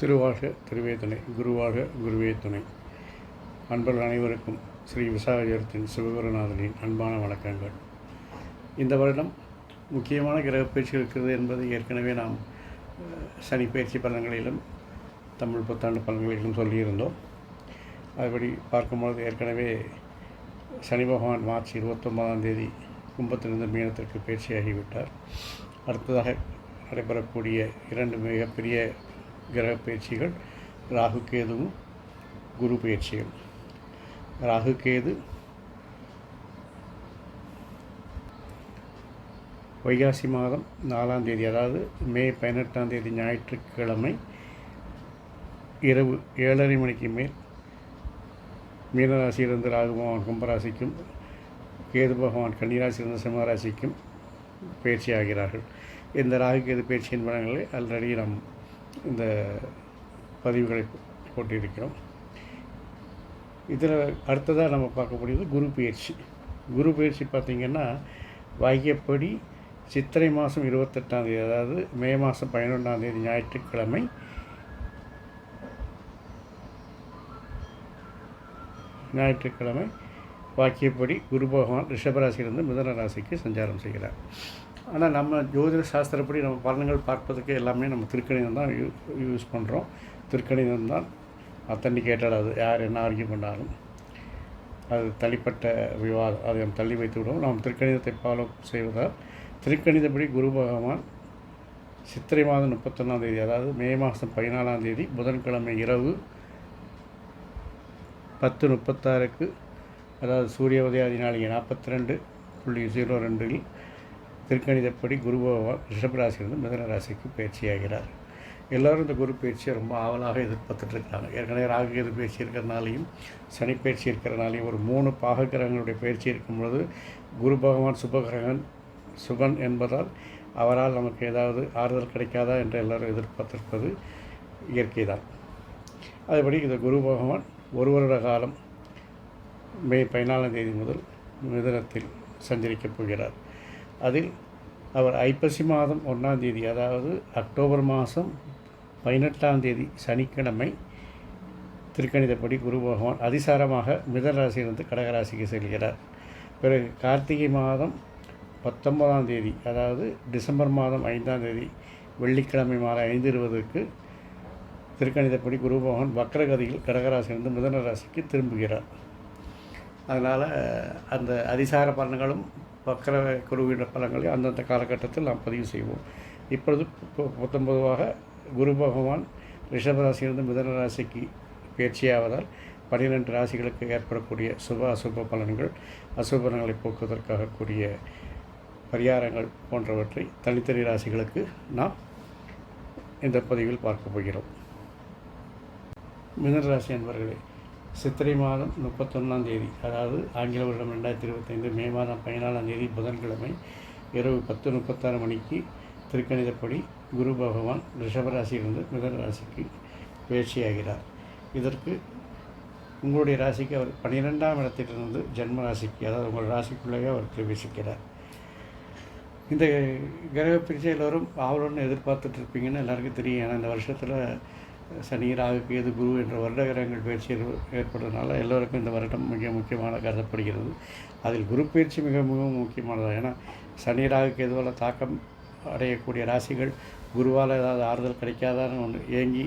திருவாக திருவே துணை குருவாழ்க குருவே துணை. அன்பர்கள் அனைவருக்கும் ஸ்ரீ விசாகஜரத்தின் சிவகுருநாதனின் அன்பான வணக்கங்கள். இந்த வருடம் முக்கியமான கிரக பயிற்சிகள் இருக்கிறது என்பது ஏற்கனவே நாம் சனி பயிற்சி பலன்களிலும் தமிழ் புத்தாண்டு பலன்களிலும் சொல்லியிருந்தோம். அதுபடி பார்க்கும்பொழுது ஏற்கனவே சனி பகவான் மார்ச் இருபத்தொன்பதாம் தேதி கும்பத்திலிருந்து மீனத்திற்கு பயிற்சியாகிவிட்டார். அடுத்ததாக நடைபெறக்கூடிய இரண்டு மிகப்பெரிய கிரக பயிற்சிகள் ராகு கேதுவும் குரு பயிற்சிகள் ராகு கேது வைகாசி மாதம் நாலாம் தேதி அதாவது மே பதினெட்டாம் தேதி ஞாயிற்றுக்கிழமை இரவு ஏழரை மணிக்கு மேல் மீனராசியிலிருந்து ராகு பகவான் கும்பராசிக்கும் கேது பகவான் கன்னிராசியிலிருந்து சிம்மராசிக்கும் பயிற்சி ஆகிறார்கள் இந்த ராகு கேது பயிற்சியின் பலன்களை ஆல்ரெடி நாம் இந்த பதிவுகளை போட்டிருக்கிறோம். இதில் அடுத்ததாக நம்ம பார்க்கக்கூடியது குரு பயிற்சி. குரு பயிற்சி பார்த்திங்கன்னா வாக்கியப்படி சித்திரை மாதம் இருபத்தெட்டாம் தேதி அதாவது மே மாதம் பதினொன்றாம் தேதி ஞாயிற்றுக்கிழமை ஞாயிற்றுக்கிழமை வாக்கியப்படி குரு பகவான் ரிஷபராசியிலிருந்து மிதன ராசிக்கு சஞ்சாரம் செய்கிறார். ஆனால் நம்ம ஜோதிட சாஸ்திரப்படி நம்ம பலன்கள் பார்ப்பதற்கு எல்லாமே நம்ம திருக்கணிதம் தான் யூ யூஸ் பண்ணுறோம் திருக்கணிதம் தான் அத்தன்டிகேட்டட் அது யார் என்ன ஆர்கியூ பண்ணாலும் அது தனிப்பட்ட விவாதம். அதை நாம் தள்ளி வைத்து விடுவோம். நாம் திருக்கணிதத்தை ஃபாலோ செய்வதால் திருக்கணிதப்படி குரு பகவான் சித்திரை மாதம் முப்பத்தொன்னாம் தேதி அதாவது மே மாதம் பதினாலாம் தேதி புதன்கிழமை இரவு பத்து முப்பத்தாறுக்கு அதாவது சூரிய உதயாதி நாளிகை நாற்பத்தி ரெண்டு புள்ளி ஜீரோ ரெண்டில் திருக்கணிதப்படி குரு பகவான் ரிஷபராசியிலிருந்து மிதன ராசிக்கு பயிற்சியாகிறார். எல்லோரும் இந்த குரு பயிற்சியை ரொம்ப ஆவலாக எதிர்பார்த்துட்ருக்காங்க ஏற்கனவே ராகு கேது பயிற்சி இருக்கிறனாலையும் சனி பயிற்சி இருக்கிறனாலையும் ஒரு மூணு பாககிரகங்களுடைய பயிற்சி இருக்கும்பொழுது குரு பகவான் சுபகிரகன் சுபன் என்பதால் அவரால் நமக்கு ஏதாவது ஆறுதல் கிடைக்காதா என்று எல்லோரும் எதிர்பார்த்திருப்பது இயற்கை தான் அதுபடி இந்த குரு பகவான் ஒரு வருட காலம் மே பதினாலாம் தேதி முதல் மிதனத்தில் சஞ்சரிக்கப் போகிறார். அதில் அவர் ஐப்பசி மாதம் ஒன்றாம் தேதி அதாவது அக்டோபர் மாதம் பதினெட்டாம் தேதி சனிக்கிழமை திருக்கணிதப்படி குரு பகவான் அதிசாரமாக மிதன ராசியிலிருந்து கடகராசிக்கு செல்கிறார். பிறகு கார்த்திகை மாதம் பத்தொன்பதாம் தேதி அதாவது டிசம்பர் மாதம் ஐந்தாம் தேதி வெள்ளிக்கிழமை மாதம் ஐந்து இருபதுக்கு திருக்கணிதப்படி குரு பகவான் வக்ரகதியில் கடகராசியிலிருந்து மிதன ராசிக்கு திரும்புகிறார். அதனால் அந்த அதிசார பலன்களும் வக்கர குருவிட பலங்களை அந்தந்த காலகட்டத்தில் நாம் பதிவு செய்வோம். இப்பொழுது பு- பத்தொன்பதுவாக குரு பகவான் ரிஷபராசியிலிருந்து மிதன ராசிக்கு பயிற்சியாவதால் பன்னிரெண்டு ராசிகளுக்கு ஏற்படக்கூடிய சுப அசுப பலன்கள் அசுபலன்களை போக்குவதற்காக கூடிய பரிகாரங்கள் போன்றவற்றை தனித்தனி ராசிகளுக்கு நாம் இந்த பதிவில் பார்க்க போகிறோம். மிதன ராசி என்பவர்களே சித்திரை மாதம் முப்பத்தொன்னாம் தேதி அதாவது ஆங்கில வருடம் ரெண்டாயிரத்தி இருபத்தைந்து மே மாதம் பதினாலாம் தேதி புதன்கிழமை இரவு பத்து முப்பத்தாறு மணிக்கு திருக்கணிதப்படி குரு பகவான் ரிஷபராசியிலிருந்து மிதன ராசிக்கு பேச்சியாகிறார். இதற்கு உங்களுடைய ராசிக்கு அவர் பன்னிரெண்டாம் இடத்திலிருந்து ஜென்ம ராசிக்கு அதாவது உங்கள் ராசிக்குள்ளேயே அவர் பிரவேசிக்கிறார். இந்த கிரக பிரிச்சை எல்லோரும் ஆவலுடன் எதிர்பார்த்துட்ருப்பீங்கன்னு எல்லாருக்கும் தெரியும். ஏன்னா இந்த வருஷத்தில் சனி ராகு கேது குரு என்ற வருட கிரகங்கள் பயிற்சி ஏற்படுறதுனால எல்லோருக்கும் இந்த வருடம் மிக முக்கியமான கருதப்படுகிறது. அதில் குரு பயிற்சி மிக மிகவும் முக்கியமானது. ஏன்னா சனி ராகு கேதுவால் தாக்கம் அடையக்கூடிய ராசிகள் குருவால் ஏதாவது ஆறுதல் கிடைக்காதான்னு ஒன்று ஏங்கி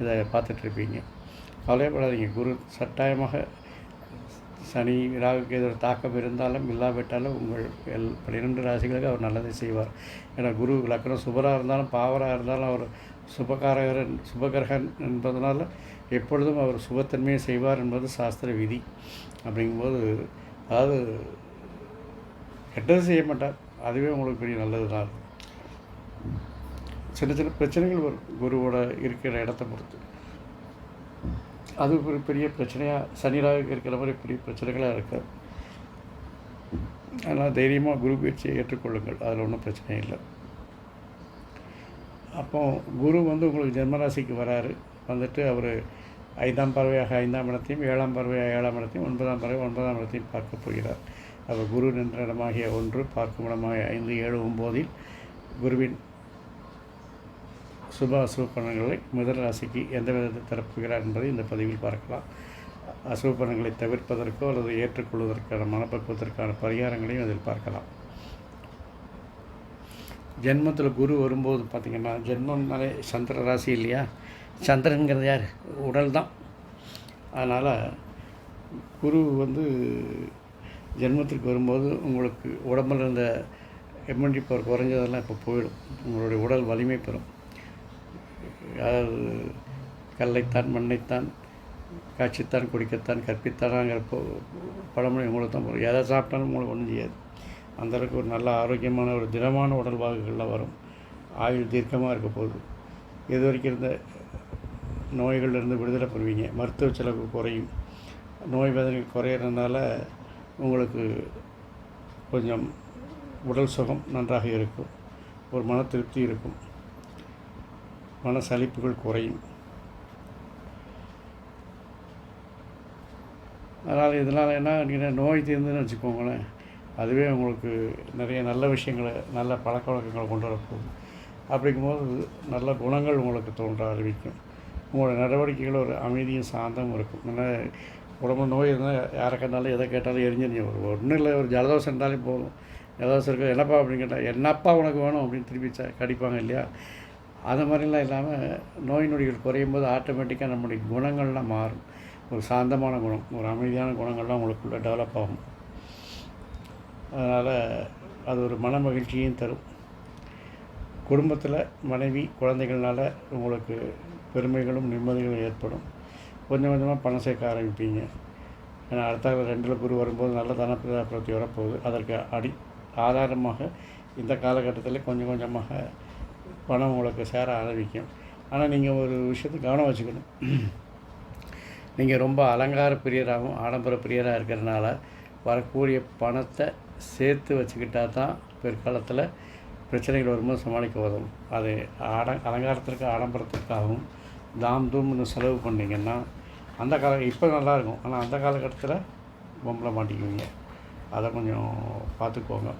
இதை பார்த்துட்ருப்பீங்க. கவலைப்படாதீங்க. குரு சட்டாயமாக சனி ராகு கேதோட தாக்கம் இருந்தாலும் இல்லாவிட்டாலும் உங்கள் எல் பன்னிரெண்டு ராசிகளுக்கு அவர் நல்லதை செய்வார். ஏன்னா குரு லக்னம் சுபராக இருந்தாலும் பாவராக இருந்தாலும் அவர் சுபகாரகரன் சுபகரகன் என்பதனால் எப்பொழுதும் அவர் சுபத்தன்மையை செய்வார் என்பது சாஸ்திர விதி. அப்படிங்கும்போது அதாவது கெட்டது செய்ய மாட்டார். அதுவே உங்களுக்கு பெரிய நல்லது தான். சின்ன சின்ன பிரச்சனைகள் வரும். குருவோட இருக்கிற இடத்த பொறுத்து. அது ஒரு பெரிய பிரச்சனையாக சனிராக இருக்கிற மாதிரி பெரிய பிரச்சனைகளாக இருக்காது அதனால் தைரியமாக குரு பயிற்சியை ஏற்றுக்கொள்ளுங்கள். அதில் ஒன்றும் பிரச்சனை இல்லை. அப்போ குரு வந்து உங்களுக்கு ஜென்மராசிக்கு வராரு. வந்துட்டு அவர் ஐந்தாம் பறவையாக ஐந்தாம் இடத்தையும் ஏழாம் பறவையாக ஏழாம் இடத்தையும் ஒன்பதாம் பறவை ஒன்பதாம் இடத்தையும் பார்க்க போகிறார். அவர் குரு நின்ற இடமாகிய ஒன்று பார்க்கும் இடமாகிய ஐந்து ஏழு ஒம்போதில் குருவின் சுப அசுப பலன்களை ராசிக்கு எந்த விதத்தை தரப்புகிறார் என்பதை இந்த பதிவில் பார்க்கலாம். அசுப பலன்களை தவிர்ப்பதற்கோ அல்லது ஏற்றுக்கொள்வதற்கான மனப்பக்குவதற்கான பரிகாரங்களையும் அதில் பார்க்கலாம். ஜென்மத்தில் குரு வரும்போது பார்த்திங்கன்னா ஜென்மம்னாலே சந்திர ராசி இல்லையா? சந்திரனுங்கிறது யார்? உடல் தான். அதனால் குரு வந்து ஜென்மத்திற்கு வரும்போது உங்களுக்கு உடம்பில் இருந்த எம்என்டி பவர் குறைஞ்சதெல்லாம் இப்போ போயிடும். உங்களுடைய உடல் வலிமை பெறும். அதாவது கல்லைத்தான் மண்ணைத்தான் காட்சித்தான் குடிக்கத்தான் கற்பித்தானாங்கிற போ பழமொழி உங்களுக்கு தான் வரும். எதை சாப்பிட்டாலும் உங்களுக்கு ஒன்றும் செய்யாது. அந்தளவுக்கு ஒரு நல்ல ஆரோக்கியமான ஒரு திடமான உடல் வாகுகளில் வரும். ஆயுள் தீர்க்கமாக இருக்க போகுது. இது வரைக்கும் இருந்த நோய்கள்லேருந்து விடுதலை பெறுவீங்க. மருத்துவ செலவு குறையும். நோய் வேதனைகள் குறையிறதுனால உங்களுக்கு கொஞ்சம் உடல் சுகம் நன்றாக இருக்கும். ஒரு மன திருப்தி இருக்கும். மன சலிப்புகள் குறையும். அதனால் இதனால் என்ன நீங்கள் நோய் தீர்ந்துன்னு வச்சுக்கோங்களேன். அதுவே உங்களுக்கு நிறைய நல்ல விஷயங்களை நல்ல பழக்க வழக்கங்களை கொண்டு வரப்போகுது அப்படிங்கும்போது நல்ல குணங்கள் உங்களுக்கு தோன்ற ஆரம்பிக்கும். உங்களோட நடவடிக்கைகள் ஒரு அமைதியும் சாந்தமும் இருக்கும். நல்லா உடம்பு நோய் இருந்தால் யாரை கேட்டாலும் எதை கேட்டாலும் எரிஞ்சு ஒரு ஒன்றும் இல்லை ஒரு ஜலதோஷம் இருந்தாலும் போதும். ஜலதோஷம் இருக்க என்னப்பா அப்படின்னு கேட்டால் என்னப்பா உனக்கு வேணும்? அப்படின்னு திருப்பி ச கடிப்பாங்க இல்லையா? அது மாதிரிலாம் இல்லாமல் நோய் நொடிகள் குறையும் போது ஆட்டோமேட்டிக்காக நம்முடைய குணங்கள்லாம் மாறும். ஒரு சாந்தமான குணம் ஒரு அமைதியான குணங்கள்லாம் உங்களுக்குள்ளே டெவலப் ஆகும். அதனால் அது ஒரு மன மகிழ்ச்சியும் தரும். குடும்பத்தில் மனைவி குழந்தைகள்னால உங்களுக்கு பெருமைகளும் நிம்மதிகளும் ஏற்படும். கொஞ்சம் கொஞ்சமாக பணம் சேர்க்க ஆரம்பிப்பீங்க. ஏன்னா அடுத்த ரெண்டில் குரு வரும்போது நல்ல தனப்பிரதி வரப்போகுது. அதற்கு அடி ஆதாரமாக இந்த காலகட்டத்தில் கொஞ்சம் கொஞ்சமாக பணம் உங்களுக்கு சேர ஆரம்பிக்கும். ஆனால் நீங்கள் ஒரு விஷயத்தை கவனம் வச்சுக்கணும். நீங்கள் ரொம்ப அலங்கார பிரியராகவும் ஆடம்பர பிரியராக இருக்கிறதுனால வரக்கூடிய பணத்தை சேர்த்து வச்சுக்கிட்டா தான் பிற்காலத்தில் பிரச்சனைகள் வரும்போது சமாளிக்க உதவும். அது ஆட அலங்காரத்திற்கு ஆடம்பரத்திற்காகவும் தாம் தூம்னு செலவு பண்ணிங்கன்னா அந்த கால இப்போ நல்லாயிருக்கும் ஆனால் அந்த காலகட்டத்தில் பொம்பளை மாட்டிக்குவீங்க. அதை கொஞ்சம் பார்த்துக்கோங்க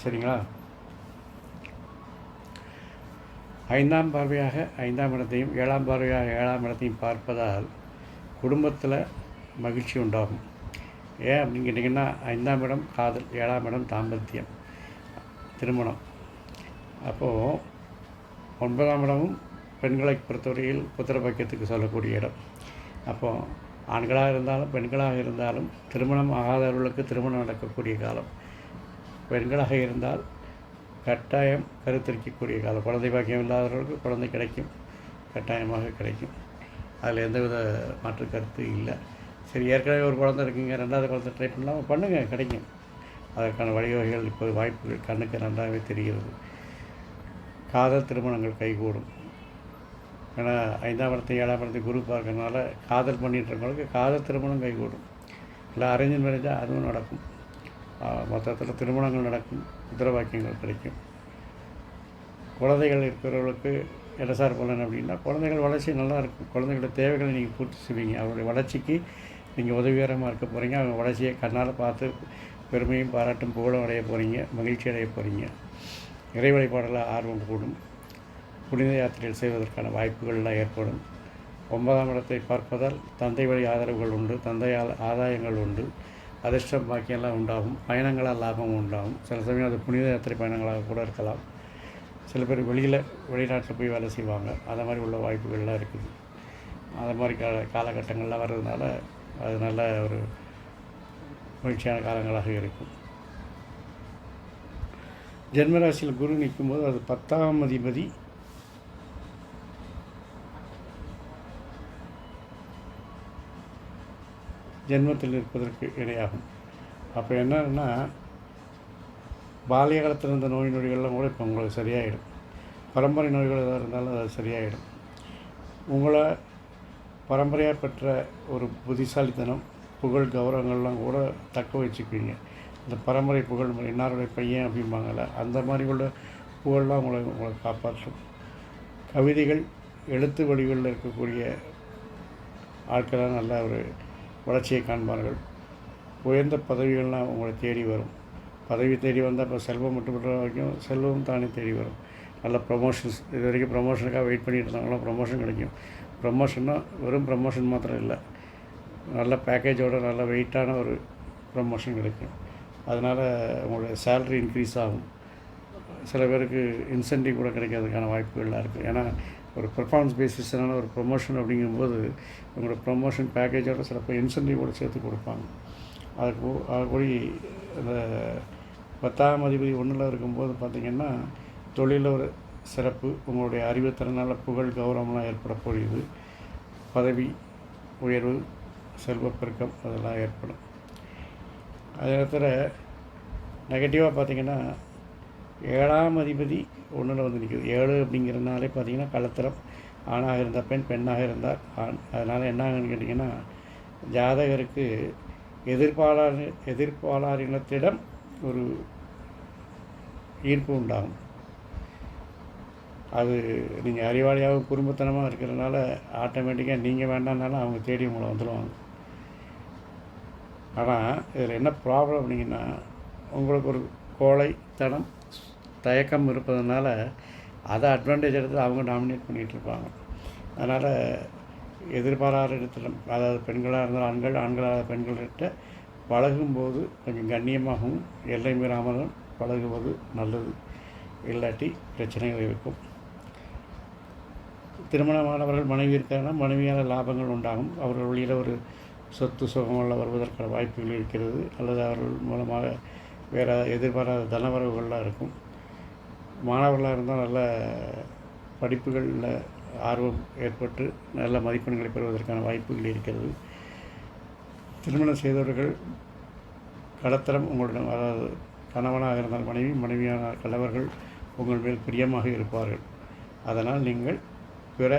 சரிங்களா? ஐந்தாம் பார்வையாக ஐந்தாம் இடத்தையும் ஏழாம் பார்வையாக ஏழாம் இடத்தையும் பார்ப்பதால் குடும்பத்தில் மகிழ்ச்சி உண்டாகும். ஏன் அப்படின்னு கேட்டிங்கன்னா ஐந்தாம் இடம் காதல் ஏழாம் இடம் தாம்பத்தியம் திருமணம். அப்போது ஒன்பதாம் இடமும் பெண்களை பொறுத்தவரையில் புத்திரபக்கியத்துக்கு சொல்லக்கூடிய இடம். அப்போது ஆண்களாக இருந்தாலும் பெண்களாக இருந்தாலும் திருமணம் ஆகாதவர்களுக்கு திருமணம் நடக்கக்கூடிய காலம். பெண்களாக இருந்தால் கட்டாயம் கருத்தரிக்கக்கூடிய காலம். குழந்தை பாக்கியம் இல்லாதவர்களுக்கு குழந்தை கிடைக்கும் கட்டாயமாக கிடைக்கும். அதில் எந்தவித மாற்று கருத்து இல்லை. சரி ஏற்கனவே ஒரு குழந்தை இருக்குங்க ரெண்டாவது குழந்தை ட்ரை பண்ணலாம்? பண்ணுங்கள் கிடைக்கும். அதற்கான வழிவகைகள் இப்போது வாய்ப்புகள் கண்ணுக்கு நன்றாகவே தெரிகிறது. காதல் திருமணங்கள் கைகூடும். ஏன்னா ஐந்தாம் இடத்தை ஏழாம் இடத்தை குரு பார்க்கறதுனால காதல் பண்ணிகிட்டு இருக்கவங்களுக்கு காதல் திருமணம் கைகூடும். இல்லை அரேஞ்ச் மேரேஜாக அதுவும் நடக்கும். மொத்தத்தில் திருமணங்கள் நடக்கும் உத்தரவாக்கியங்கள் கிடைக்கும். குழந்தைகள் இருக்கிறவர்களுக்கு என்ன சார் பலன் அப்படின்னா குழந்தைகள் வளர்ச்சி நல்லா இருக்கும் குழந்தைகளோட தேவைகளை நீங்கள் பூர்த்தி செய்வீங்க. அவருடைய வளர்ச்சிக்கு நீங்கள் உதவிகரமாக இருக்க போகிறீங்க அவங்க வளர்ச்சியை கண்ணால் பார்த்து பெருமையும் பாராட்டும் புகழும் அடைய போகிறீங்க மகிழ்ச்சி அடைய போகிறீங்க இறை வழிபாடில் ஆர்வம் கூடும். புனித யாத்திரைகள் செய்வதற்கான வாய்ப்புகள்லாம் ஏற்படும். ஒன்பதாம் இடத்தை பார்ப்பதால் தந்தை வழி ஆதரவுகள் உண்டு. தந்தையால் ஆதாயங்கள் உண்டு. அதிர்ஷ்டம் பாக்கியெல்லாம் உண்டாகும். பயணங்களால் லாபம் உண்டாகும். சில சமயம் அது புனித யாத்திரை பயணங்களாக கூட இருக்கலாம். சில பேர் வெளியில் வெளிநாட்டில் போய் வேலை செய்வாங்க. அந்த மாதிரி உள்ள வாய்ப்புகள்லாம் இருக்குது. அது மாதிரி கால காலகட்டங்கள்லாம் வர்றதுனால அது நல்ல ஒரு மகிழ்ச்சியான காலங்களாக இருக்கும். ஜென்மராசியில் குரு நிற்கும்போது அது பத்தாம் அதிபதி. ஜென்மத்தில் இருப்பதற்கு இணையாகும். அப்போ என்னன்னா பாலிய காலத்தில் இருந்த நோய் நொடிகள்லாம் கூட இப்போ உங்களுக்கு சரியாயிடும். பரம்பரை நோய்கள் எதாக இருந்தாலும் அது சரியாயிடும். உங்களை பரம்பரையாக பெற்ற ஒரு புத்திசாலித்தனம் புகழ் கௌரவங்கள்லாம் கூட தக்க வச்சுக்குவீங்க. இந்த பரம்பரை புகழ் இன்னாருடைய பையன் அப்படிம்பாங்கள்ல அந்த மாதிரி உள்ள புகழ்லாம் உங்களை உங்களை காப்பாற்றும். கவிதைகள் எழுத்து வடிவில் இருக்கக்கூடிய ஆட்களாக நல்ல ஒரு வளர்ச்சியை காண்பார்கள். உயர்ந்த பதவிகள்லாம் உங்களை தேடி வரும். பதவி தேடி வந்தால் இப்போ செல்வம் மட்டும் வரைக்கும் செல்வம் தானே தேடி வரும். நல்ல ப்ரொமோஷன்ஸ் இது வரைக்கும் ப்ரொமோஷனுக்காக வெயிட் பண்ணிட்டு இருந்தாங்களோ ப்ரொமோஷன் கிடைக்கும். ப்ரமோஷன்னா வெறும் ப்ரமோஷன் மாத்திரம் இல்லை. நல்ல பேக்கேஜோட நல்ல வெயிட்டான ஒரு ப்ரமோஷன் கிடைக்கும். அதனால் உங்களுடைய சேல்ரி இன்க்ரீஸ் ஆகும். சில பேருக்கு இன்சென்டிவ் கூட கிடைக்கிறதுக்கான வாய்ப்புகள்லாம் இருக்குது ஏன்னா ஒரு பெர்ஃபார்மன்ஸ் பேசிஸான ஒரு ப்ரொமோஷன் அப்படிங்கும்போது உங்களோட ப்ரொமோஷன் பேக்கேஜோட சிலப்போ இன்சென்டிவ் கூட சேர்த்து கொடுப்பாங்க. அதுக்கு அதுபடி அந்த பத்தாம் அதிபதி ஒன்றில் இருக்கும்போது பார்த்திங்கன்னா தொழிலில் ஒரு சிறப்பு. உங்களுடைய அறிவுத்திறனால் புகழ் கௌரவம்லாம் ஏற்படக்கூடியது. பதவி உயர்வு செல்வப்பெருக்கம் அதெல்லாம் ஏற்படும். அதே நேரத்தில் நெகட்டிவாக பார்த்திங்கன்னா ஏழாம் அதிபதி ஒன்றில் வந்து நிற்குது ஏழு அப்படிங்கிறதுனாலே பார்த்திங்கன்னா கலத்திரம் ஆணாக இருந்தால் பெண் பெண்ணாக இருந்தால் ஆண். அதனால் என்ன ஆகுன்னு கேட்டிங்கன்னா ஜாதகருக்கு எதிர்ப்பாளர் எதிர்ப்பாளர் இனத்திடம் ஒரு ஈர்ப்பு உண்டாகும். அது நீங்கள் அறிவாளியாகவும் குடும்பத்தனமாக இருக்கிறதுனால ஆட்டோமேட்டிக்காக நீங்கள் வேண்டாம்னாலும் அவங்க தேடி உங்களை வந்துடுவாங்க ஆனால் இதில் என்ன ப்ராப்ளம் அப்படிங்கன்னா உங்களுக்கு ஒரு கோழைத்தனம் தயக்கம் இருப்பதனால அதை அட்வான்டேஜ் எடுத்து அவங்க டாமினேட் பண்ணிகிட்டு இருப்பாங்க. அதனால் எதிர்பாராத இடத்துல அதாவது பெண்களாக இருந்தால் ஆண்கள் ஆண்களாக பெண்கள்கிட்ட பழகும்போது கொஞ்சம் கண்ணியமாகவும் எல்லை மீறாமலும் பழகுவது நல்லது. இல்லாட்டி பிரச்சனைகள் இருக்கும். திருமணமானவர்கள் மனைவி இருக்காங்கன்னா மனைவியால் லாபங்கள் உண்டாகும். அவர்கள் வழியில் ஒரு சொத்து சுகமெல்லாம் வருவதற்கான வாய்ப்புகள் இருக்கிறது. அல்லது அவர்கள் மூலமாக வேறு எதிர்பாராத தனவரவுகள்லாம் இருக்கும். மாணவர்களாக இருந்தால் நல்ல படிப்புகளில் ஆர்வம் ஏற்பட்டு நல்ல மதிப்பெண்களை பெறுவதற்கான வாய்ப்புகள் இருக்கிறது. திருமணம் செய்தவர்கள் கடத்தரம் உங்களிடம் அதாவது கணவனாக இருந்தால் மனைவி மனைவியான கணவர்கள் உங்கள் மேல் பிரியமாக இருப்பார்கள். அதனால் நீங்கள் பிற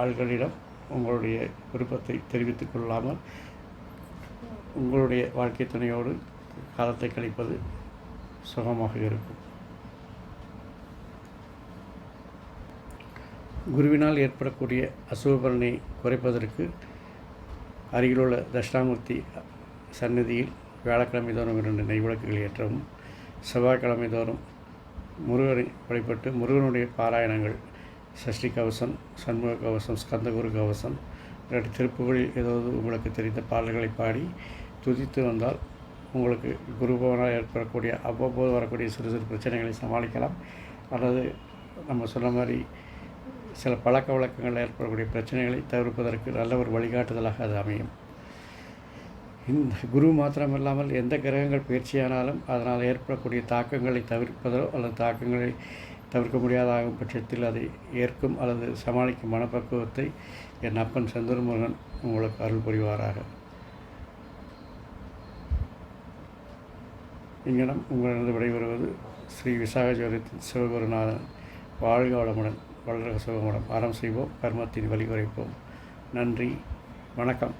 ஆள்களிடம் உங்களுடைய விருப்பத்தை தெரிவித்துக் கொள்ளாமல் உங்களுடைய வாழ்க்கை துணையோடு காலத்தை கழிப்பது சுகமாக இருக்கும். குருவினால் ஏற்படக்கூடிய அசுபலனை குறைப்பதற்கு அருகிலுள்ள தட்சிணாமூர்த்தி சந்நிதியில் வியாழக்கிழமை தோறும் இரண்டு நெய் விளக்குகள் ஏற்றவும் செவ்வாய்க்கிழமை தோறும் முருகனை வழிபட்டு முருகனுடைய பாராயணங்கள் சஷ்டி கவசம் சண்முக கவசம் ஸ்கந்தகுரு கவசம் இல்லாட்டி திருப்புகளில் ஏதாவது உங்களுக்கு தெரிந்த பாடல்களை பாடி துதித்து வந்தால் உங்களுக்கு குருபவனால் ஏற்படக்கூடிய அவ்வப்போது வரக்கூடிய சிறு சிறு பிரச்சனைகளை சமாளிக்கலாம். அல்லது நம்ம சொன்ன மாதிரி சில பழக்க வழக்கங்கள் ஏற்படக்கூடிய பிரச்சனைகளை தவிர்ப்பதற்கு நல்ல ஒரு வழிகாட்டுதலாக அது அமையும். இந்த குரு மாத்திரமில்லாமல் எந்த கிரகங்கள் பயிற்சியானாலும் அதனால் ஏற்படக்கூடிய தாக்கங்களை தவிர்ப்பதோ அல்லது தாக்கங்களை தவிர்க்க முடியாதாகும் பட்சத்தில் அதை ஏற்கும் அல்லது சமாளிக்கும் மனப்பக்குவத்தை என் அப்பன் செந்தூர்முருகன் உங்களுக்கு அருள் புரிவாராக. இங்கனம் உங்களிடம் விடைபெறுவது ஸ்ரீ விசாகஜோரத்தின் சிவகுருநாதன். வாழ்க வளமுடன் வளர்க சுகமுடன் அறம் செய்வோம் கர்மத்தின் வழி குறைப்போம் நன்றி வணக்கம்.